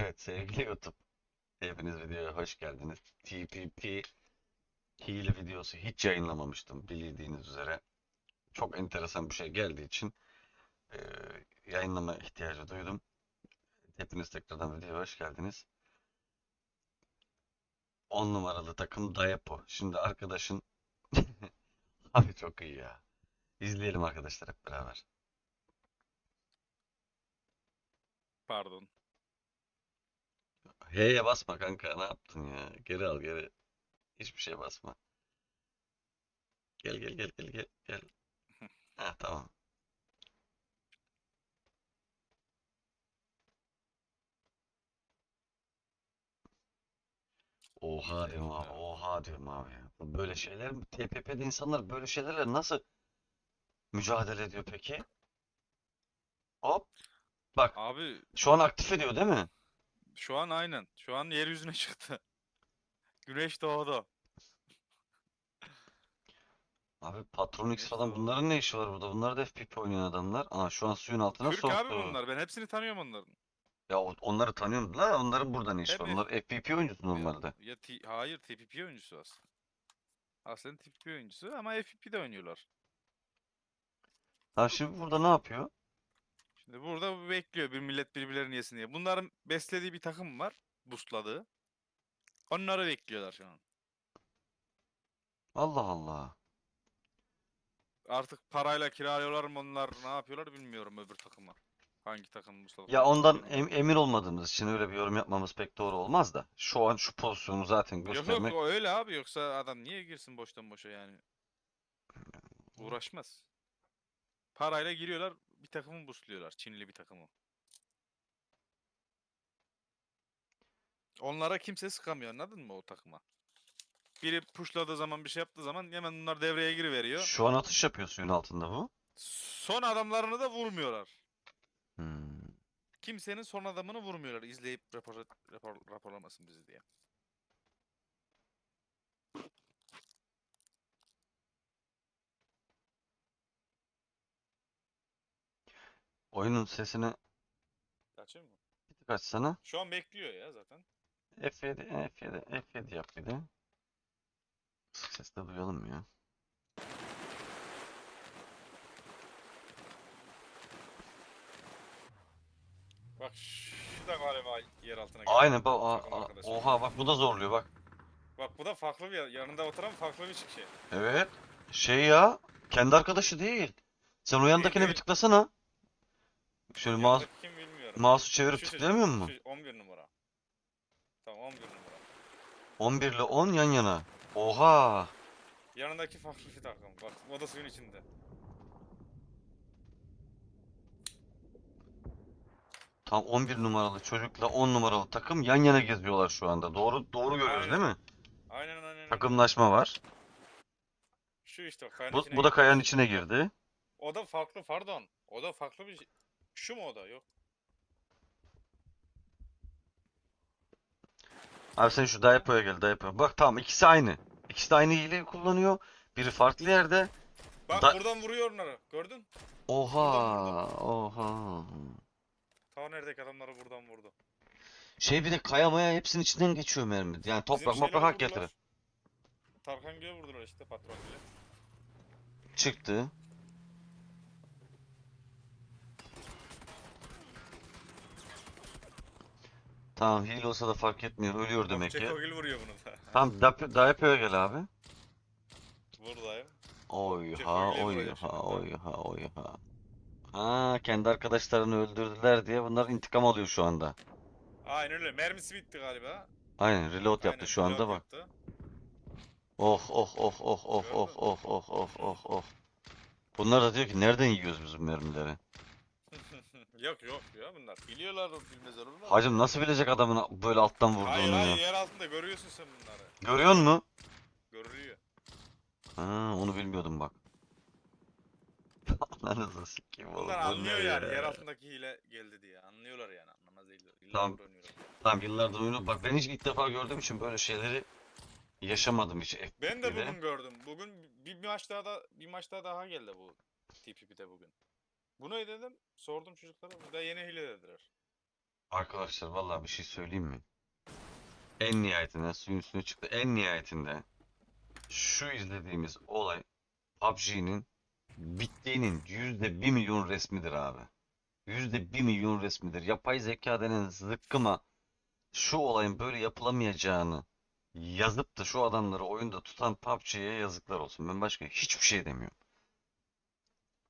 Evet sevgili YouTube. Hepiniz videoya hoş geldiniz. TPP hile videosu hiç yayınlamamıştım bildiğiniz üzere. Çok enteresan bir şey geldiği için eee, yayınlama ihtiyacı duydum. Hepiniz tekrardan videoya hoş geldiniz. 10 numaralı takım Dayapo. Şimdi arkadaşın abi çok iyi ya. İzleyelim arkadaşlar hep beraber. Pardon. H'ye basma kanka ne yaptın ya? Geri al geri. Hiçbir şeye basma. Gel gel gel gel gel gel. Ha tamam. Oha diyorum abi. Oha diyorum abi ya. Böyle şeyler? TPP'de insanlar böyle şeylerle nasıl mücadele ediyor peki? Hop. Bak Abi şu an aktif ediyor değil mi? Şu an aynen. Şu an yeryüzüne çıktı. Güneş doğdu. Abi Patron X Neyse falan bunların ne işi var burada? Bunlar da FPP oynayan adamlar. Aa şu an suyun altına Türk abi soktu. bunlar. Ben hepsini tanıyorum onların. Ya o- onları tanıyorum da onların burada ne işi var? F- Onlar FPP oyuncusu normalde. ya T- hayır TPP oyuncusu aslında. Aslında TPP oyuncusu ama FPP'de oynuyorlar. Ha şimdi burada ne yapıyor? Şimdi burada bu bekliyor bir millet birbirlerini yesin diye. Bunların beslediği bir takım var. Busladığı. Onları bekliyorlar şu an. Allah Allah. Artık parayla kiralıyorlar mı onlar ne yapıyorlar bilmiyorum öbür takıma. Hangi takım busladık? Ya ondan em- emin olmadığımız için öyle bir yorum yapmamız pek doğru olmaz da. Şu an şu pozisyonu zaten Yok yok göstermek. o öyle abi yoksa adam niye girsin boştan boşa yani. Uğraşmaz. Parayla giriyorlar bir takımı busluyorlar. Çinli bir takımı. Onlara kimse sıkamıyor anladın mı o takıma? Biri pushladığı zaman bir şey yaptığı zaman hemen bunlar devreye giriveriyor. Şu an atış yapıyor suyun altında bu. Son adamlarını da vurmuyorlar. Hmm. Kimsenin son adamını vurmuyorlar izleyip rapor, rapor, raporlamasın bizi diye. Oyunun sesini Kaçıyor mu? bir tık açsana. Şu an bekliyor ya zaten. F7, F7, F7 yap bir de. Kısık sesle duyalım ya. Bak şu da galiba yer altına Aynen bak a- takım a- arkadaşım. oha bak bu da zorluyor bak. Bak bu da farklı bir yanında oturan farklı bir kişi. Evet. Şey ya kendi arkadaşı değil. Sen o yandakine bir değil. tıklasana. Şöyle mouse, Yanındaki kim bilmiyorum. mouse'u çevirip Şu çocuk, tıklayamıyor musun? şu 11 numara. Tamam 11 numara. 11 ile 10 yan yana. Oha. Yanındaki farklı bir takım. Bak o da suyun içinde. Tam 11 numaralı çocukla 10 numaralı takım yan yana geziyorlar şu anda. Doğru doğru görüyoruz değil mi? Aynen aynen. aynen. Takımlaşma var. Şu işte bak, kayanın Bu, içine bu da girdi. kayanın içine girdi. O da farklı pardon. O da farklı bir şey. Şu mu o da? Yok. Abi sen şu Dayapo'ya gel Dayapo'ya. Bak tamam ikisi aynı. İkisi de aynı hileyi kullanıyor. Biri farklı yerde. Bak Da- buradan vuruyor onları. Gördün? Oha. Oha. Ta neredeki adamları buradan vurdu. Şey bir de kaya maya hepsinin içinden geçiyor mermi. Yani Bizim toprak şeyleri moprak hak vurdular. getirir. Tarkan Gül'e vurdular işte patron bile. Çıktı. Tamam hile olsa da fark etmiyor. Ölüyor demek ki. Çekogil vuruyor bunu da. Tamam Dap- Dayapo'ya gel abi. Buradayım. Oy ha oy ha oy ha oy ha. Ha kendi arkadaşlarını öldürdüler diye bunlar intikam alıyor şu anda. Aynen öyle. Mermisi bitti galiba. Aynen reload yaptı Aynen, şu anda bak. yaptı. Oh oh oh oh oh oh oh oh oh oh oh. Bunlar da diyor ki nereden yiyoruz biz bu mermileri? Yok yok ya bunlar. Biliyorlar bilmezler da. Hacım nasıl bilecek adamın böyle alttan Hayır vurduğunu hayır ya? yer altında görüyorsun sen bunları. Görüyor musun? Görülüyor. Ha onu bilmiyordum bak. Ananızı sikeyim oğlum. Bunlar bu anlıyor ne yani ya? yer altındaki hile geldi diye. Anlıyorlar yani anlamaz değil. İlla Tamam. öğreniyorlar. Tamam yıllardır oyunu bak ben hiç ilk defa gördüğüm için böyle şeyleri yaşamadım hiç. Ben de FPP'de. bugün gördüm. Bugün bir maç daha da bir maç daha daha geldi bu TPP'de bugün. Bu ne dedim? Sordum çocuklara. Bu da yeni hile dediler. Arkadaşlar vallahi bir şey söyleyeyim mi? En nihayetinde suyun üstüne çıktı. En nihayetinde şu izlediğimiz olay PUBG'nin bittiğinin yüzde bir milyon resmidir abi. Yüzde bir milyon resmidir. Yapay zeka denen zıkkıma şu olayın böyle yapılamayacağını yazıp da şu adamları oyunda tutan PUBG'ye yazıklar olsun. Ben başka hiçbir şey demiyorum.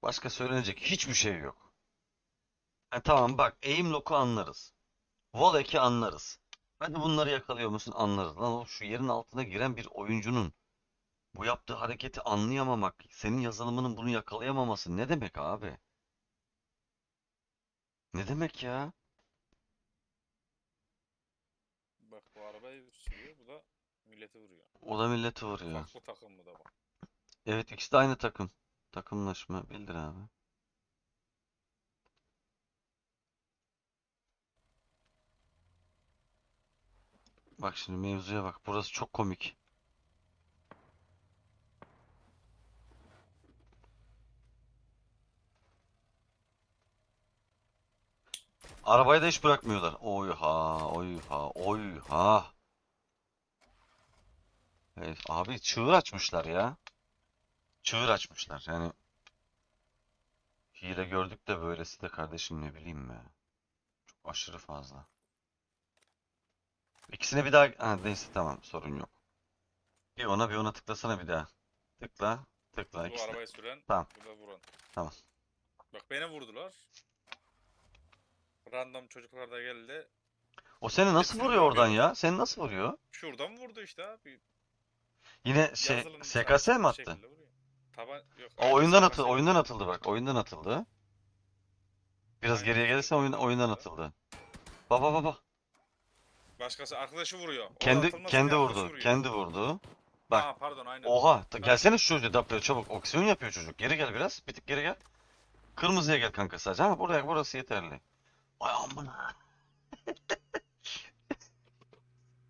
Başka söylenecek hiçbir şey yok. Ha, tamam bak aim lock'u anlarız. Volek'i anlarız. Hadi bunları yakalıyor musun? Anlarız. Lan o şu yerin altına giren bir oyuncunun bu yaptığı hareketi anlayamamak, senin yazılımının bunu yakalayamaması ne demek abi? Ne demek ya? Bak bu arabayı sürüyor. Bu da milleti vuruyor. O da milleti vuruyor. Bu takım bu da bak. Evet ikisi de aynı takım. Takımlaşma bildir abi. Bak şimdi mevzuya bak. Burası çok komik. Arabayı da hiç bırakmıyorlar. Oyha, oyha, oyha. Evet, abi çığır açmışlar ya. Çığır açmışlar. Yani hile gördük de böylesi de kardeşim ne bileyim be. Çok aşırı fazla. İkisine bir daha... Ha, neyse tamam sorun yok. Bir ona bir ona tıklasana bir daha. Tıkla. Tıkla. Bu arabayı süren, Tamam. bu da vuran. Tamam. Bak beni vurdular. Random çocuklar da geldi. O seni nasıl Hepsini vuruyor oradan ya? Seni nasıl vuruyor? Şuradan vurdu işte abi. Yine şey Yazılım SKS mi attı? şekilde vuruyor. Taban yok. O oyundan atıldı. Oyundan atıldı bak. Oyundan atıldı. Biraz Aynen geriye gelirsen oyun, oyundan atıldı. Baba baba. Başkası arkadaşı vuruyor. O Kendi kendi vurdu. vuruyor. Kendi vurdu. bak. Ha pardon aynen. Oha, ta- gelsene şu çocuğa çabuk. Oksijon yapıyor çocuk. Geri gel biraz. Bir tık geri gel. Kırmızıya gel kanka sadece ama buraya burası yeterli. Ay amına.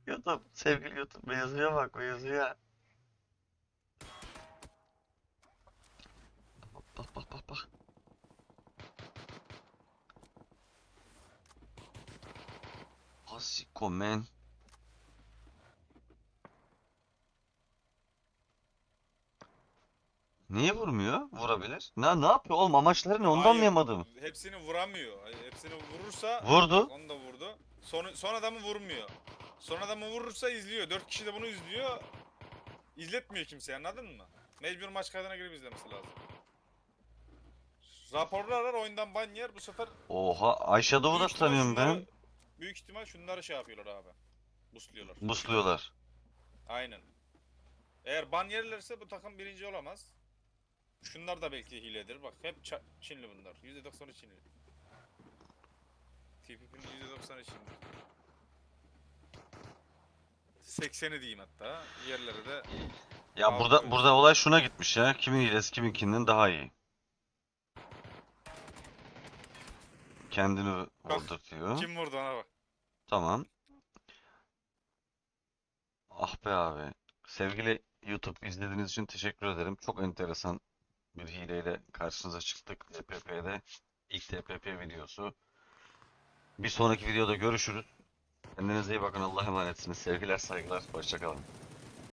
YouTube, sevgili YouTube mevzuya bak mevzuya. Bak bak bak bak. Hasiko man. Niye vurmuyor? Vurabilir. Ne ne yapıyor oğlum? Amaçları ne? Onu da Hayır, anlayamadım. Hepsini vuramıyor. Hepsini vurursa Vurdu. onu da vurdu. Son, son adamı vurmuyor. Son adamı vurursa izliyor. Dört kişi de bunu izliyor. İzletmiyor kimse anladın mı? Mecbur maç kaydına girip izlemesi lazım. Raporlar arar oyundan ban yer bu sefer Oha, Ayşadov'u da tanıyorum ben. Büyük ihtimal şunları şey yapıyorlar abi. Busluyorlar. Busluyorlar. Aynen. Eğer ban yerlerse bu takım birinci olamaz. Şunlar da belki hiledir. Bak hep Ça- Çinli bunlar. %90'ı Çinli. TPP'nin %90'ı Çinli. 80'i diyeyim hatta. Yerleri de Ya Avrupa burada burada olay şuna gitmiş ya. Kimin hilesi kiminkinden daha iyi. Kendini Bak, vurdurtuyor. kim vurdu ona bak. Tamam. Ah be abi. Sevgili YouTube izlediğiniz için teşekkür ederim. Çok enteresan bir hileyle karşınıza çıktık. TPP'de ilk TPP videosu. Bir sonraki videoda görüşürüz. Kendinize iyi bakın. Allah'a emanetsiniz. Sevgiler, saygılar. Hoşça kalın.